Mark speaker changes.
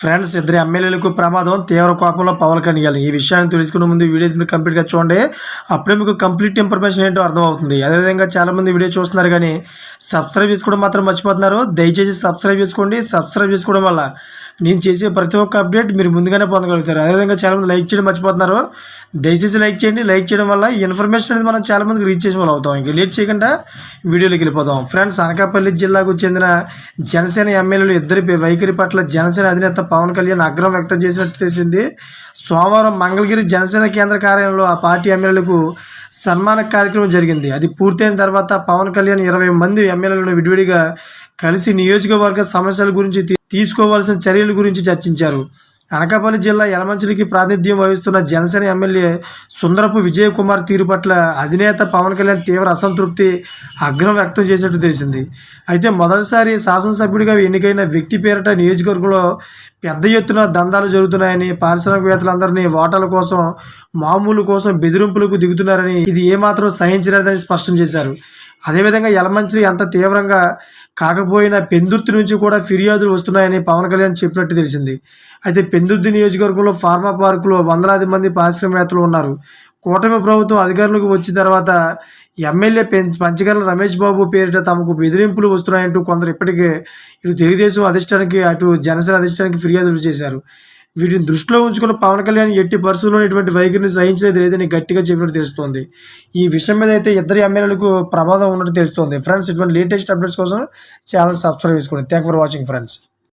Speaker 1: Friends ఇద్దరు ఎమ్మెల్యేలకు ప్రమాదం తీవ్ర కోపంలో పవన్ కళ్యాణ్ ఈ విషయాన్ని తెలుసుకునే ముందు వీడియో మీరు కంప్లీట్గా చూడండి. అప్పుడే మీకు కంప్లీట్ ఇన్ఫర్మేషన్ ఏంటో అర్థమవుతుంది. అదేవిధంగా చాలామంది వీడియో చూస్తున్నారు కానీ సబ్స్క్రైబ్ చేసుకోవడం మాత్రం మర్చిపోతున్నారు. దయచేసి సబ్స్క్రైబ్ చేసుకోండి. సబ్స్క్రైబ్ చేసుకోవడం వల్ల నేను చేసే ప్రతి ఒక్క అప్డేట్ మీరు ముందుగానే పొందగలుగుతారు. అదేవిధంగా చాలామంది లైక్ చేయడం మర్చిపోతున్నారు. దయచేసి లైక్ చేయండి. లైక్ చేయడం వల్ల ఇన్ఫర్మేషన్ అనేది మనం చాలామందికి రీచ్ చేసే వాళ్ళు అవుతాం. ఇంకా లేట్ చేయకుండా వీడియోలోకి వెళ్ళిపోదాం. ఫ్రెండ్స్ అనకాపల్లి జిల్లాకు చెందిన జనసేన ఎమ్మెల్యేలు ఇద్దరి వైఖరి పట్ల జనసేన అధినేత పవన్ కళ్యాణ్ ఆగ్రహం వ్యక్తం చేసినట్టు తెలిసింది. సోమవారం మంగళగిరి జనసేన కేంద్ర కార్యాలయంలో ఆ పార్టీ ఎమ్మెల్యేలకు సన్మాన కార్యక్రమం జరిగింది. అది పూర్తయిన తర్వాత పవన్ కళ్యాణ్ ఇరవై మంది ఎమ్మెల్యేలను విడివిడిగా కలిసి నియోజకవర్గ సమస్యల గురించి తీసుకోవాల్సిన చర్యల గురించి చర్చించారు. అనకాపల్లి జిల్లా యలమంచిలికి ప్రాతినిధ్యం వహిస్తున్న జనసేన ఎమ్మెల్యే సుందరపు విజయకుమార్ తీరు పట్ల అధినేత పవన్ కళ్యాణ్ తీవ్ర అసంతృప్తి అగ్రం వ్యక్తం చేసినట్టు తెలిసింది. అయితే మొదటిసారి శాసనసభ్యుడిగా ఎన్నికైన వ్యక్తి పేరిట నియోజకవర్గంలో పెద్ద ఎత్తున దందాలు జరుగుతున్నాయని పారిశ్రామికవేత్తలందరినీ ఓటర్ల కోసం మామూలు కోసం బెదిరింపులకు దిగుతున్నారని ఇది ఏమాత్రం సహించలేదని స్పష్టం చేశారు. అదేవిధంగా యలమంచిలి అంత తీవ్రంగా కాకపోయినా పెందుర్తి నుంచి కూడా ఫిర్యాదులు వస్తున్నాయని పవన్ కళ్యాణ్ చెప్పినట్టు తెలిసింది. అయితే పెందుర్తి నియోజకవర్గంలో ఫార్మా పార్కులో వందలాది మంది పారిశ్రామికవేత్తలు ఉన్నారు. కూటమి ప్రభుత్వం అధికారులకు వచ్చిన తర్వాత ఎమ్మెల్యే పంచగల రమేష్ బాబు పేరిట తమకు బెదిరింపులు వస్తున్నాయంటూ కొందరు ఇప్పటికే ఇటు తెలుగుదేశం అధిష్టానికి అటు జనసేన అధిష్టానికి ఫిర్యాదులు చేశారు. వీటిని దృష్టిలో ఉంచుకున్న పవన్ కళ్యాణ్ ఎట్టి పరిస్థితుల్లో ఇటువంటి వైఖరిని సహించేది లేదని గట్టిగా చెప్పినట్టు తెలుస్తోంది. ఈ విషయం మీద అయితే ఇద్దరు ఎమ్మెల్యేలకు ప్రమాదం ఉన్నట్టు తెలుస్తోంది. ఫ్రెండ్స్ ఇటువంటి లేటెస్ట్ అప్డేట్స్ కోసం ఛానల్ సబ్స్క్రైబ్ చేసుకోండి. Thank for watching friends